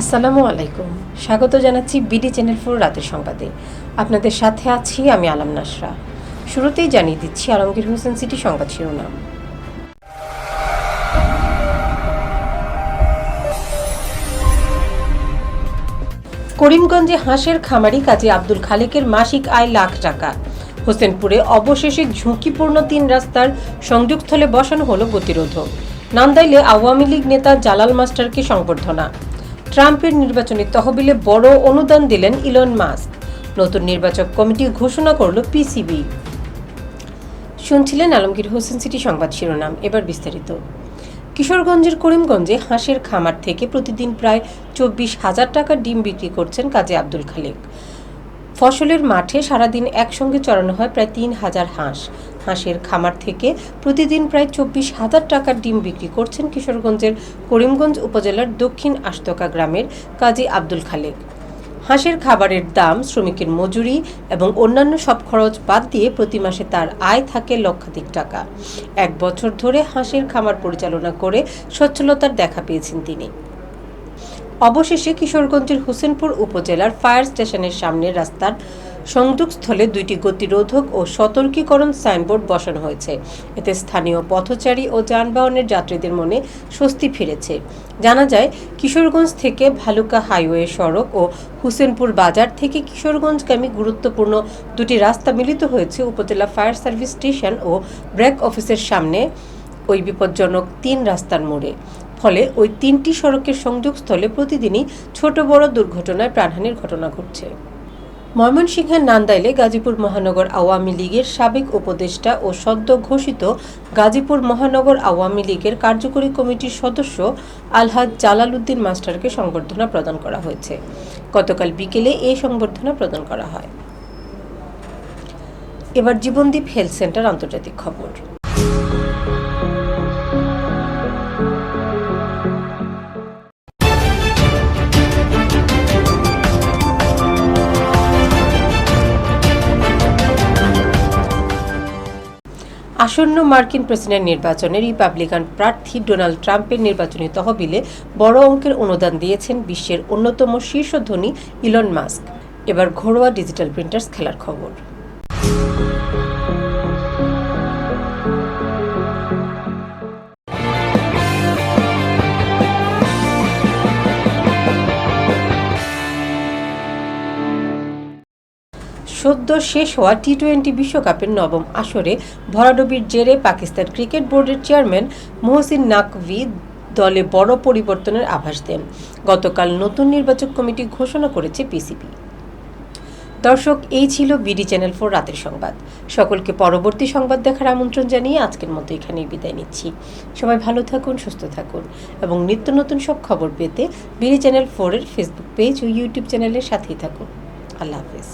আসসালামু আলাইকুম। স্বাগত জানাচ্ছি বিডি চ্যানেল ফোর রাতের সংবাদে। আপনাদের সাথে আছি আমি আলম নাসরা। শুরুতেই জানিয়ে দিচ্ছি আলমগীর হোসেন সিটি সংবাদ শিরোনাম। করিমগঞ্জে হাঁসের খামারি কাজী আব্দুল খালেকের মাসিক আয় লাখ টাকা। হোসেনপুরে অবশেষে ঝুঁকিপূর্ণ তিন রাস্তার সংযোগস্থলে বসানো হলো গতিরোধক নান্দাইলে আওয়ামী লীগ নেতা জালাল মাস্টারকে সংবর্ধনা। ট্রাম্পের নির্বাচনী তহবিলে বড় অনুদান দিলেন ইলন মাস্ক। নতুন নির্বাচক কমিটি ঘোষণা করল পিসিবি। শুনছিলেন আলমগীর হোসেন সিটি সংবাদ শিরোনাম। এবার বিস্তারিত। কিশোরগঞ্জের করিমগঞ্জে হাঁসের খামার থেকে প্রতিদিন প্রায় চব্বিশ হাজার টাকার ডিম বিক্রি করছেন কাজী আব্দুল খালেক। ফসলের মাঠে সারাদিন একসঙ্গে চড়ানো হয় প্রায় তিন হাজার হাঁস। হাঁসের খামার থেকে প্রতিদিন প্রায় চব্বিশ হাজার টাকার ডিম বিক্রি করছেন কিশোরগঞ্জের করিমগঞ্জ উপজেলার দক্ষিণ আস্তকা গ্রামের কাজী আব্দুল খালেক। হাঁসের খাবারের দাম, শ্রমিকের মজুরি এবং অন্যান্য সব খরচ বাদ দিয়ে প্রতি মাসে তার আয় থাকে লক্ষাধিক টাকা। এক বছর ধরে হাঁসের খামার পরিচালনা করে সচ্ছলতার দেখা পেয়েছেন তিনি। অবশেষে কিশোরগঞ্জের হোসেনপুর উপজেলার ফায়ার স্টেশনের সামনের রাস্তার সংযোগস্থলে দুইটি গতিরোধক ও সতর্কীকরণ সাইনবোর্ড বসানো হয়েছে। এতে স্থানীয় পথচারী ও যানবাহনের যাত্রীদের মনে স্বস্তি ফিরেছে। জানা যায়, কিশোরগঞ্জ থেকে ভালুকা হাইওয়ে সড়ক ও হুসেনপুর বাজার থেকে কিশোরগঞ্জগামী গুরুত্বপূর্ণ দুটি রাস্তা মিলিত হয়েছে উপজেলা ফায়ার সার্ভিস স্টেশন ও ব্র্যাক অফিসের সামনে। ওই বিপজ্জনক তিন রাস্তার মোড়ে। ফলে ওই তিনটি সড়কের সংযোগস্থলে প্রতিদিনই ছোট বড় দুর্ঘটনায় প্রাণহানির ঘটনা ঘটছে। ময়মনসিংহের নান্দাইলে গাজীপুর মহানগর আওয়ামী লীগের সাবেক উপদেষ্টা ও সদ্য ঘোষিত গাজীপুর মহানগর আওয়ামী লীগের কার্যকরী কমিটির সদস্য আলহাজ জালাল উদ্দিন মাস্টারকে সংবর্ধনা প্রদান করা হয়েছে। গতকাল বিকেলে এই সংবর্ধনা প্রদান করা হয়। এবার জীবনদীপ হেলথ সেন্টার আন্তর্জাতিক খবর। আসন্ন মার্কিন প্রেসিডেন্ট নির্বাচনে রিপাবলিকান প্রার্থী ডোনাল্ড ট্রাম্পের নির্বাচনী তহবিলে বড় অঙ্কের অনুদান দিয়েছেন বিশ্বের অন্যতম শীর্ষ ধনী ইলন মাস্ক। এবার ঘরোয়া ডিজিটাল প্রিন্টার্স খেলার খবর। সদ্য শেষ হওয়া টি টোয়েন্টি বিশ্বকাপের নবম আসরে ভরাডুবির জেরে পাকিস্তান ক্রিকেট বোর্ডের চেয়ারম্যান মোহসিন নাকভি দলে বড় পরিবর্তনের আভাস দেন। গতকাল নতুন নির্বাচক কমিটি ঘোষণা করেছে পিসিবি। দর্শক, এই ছিল বিডি চ্যানেল ফোর রাতের সংবাদ। সকলকে পরবর্তী সংবাদ দেখার আমন্ত্রণ জানিয়ে আজকের মতো এখানেই বিদায় নিচ্ছি। সবাই ভালো থাকুন, সুস্থ থাকুন এবং নিত্য নতুন সব খবর পেতে বিডি চ্যানেল ফোরের ফেসবুক পেজ ও ইউটিউব চ্যানেলের সাথেই থাকুন। আল্লাহ হাফিজ।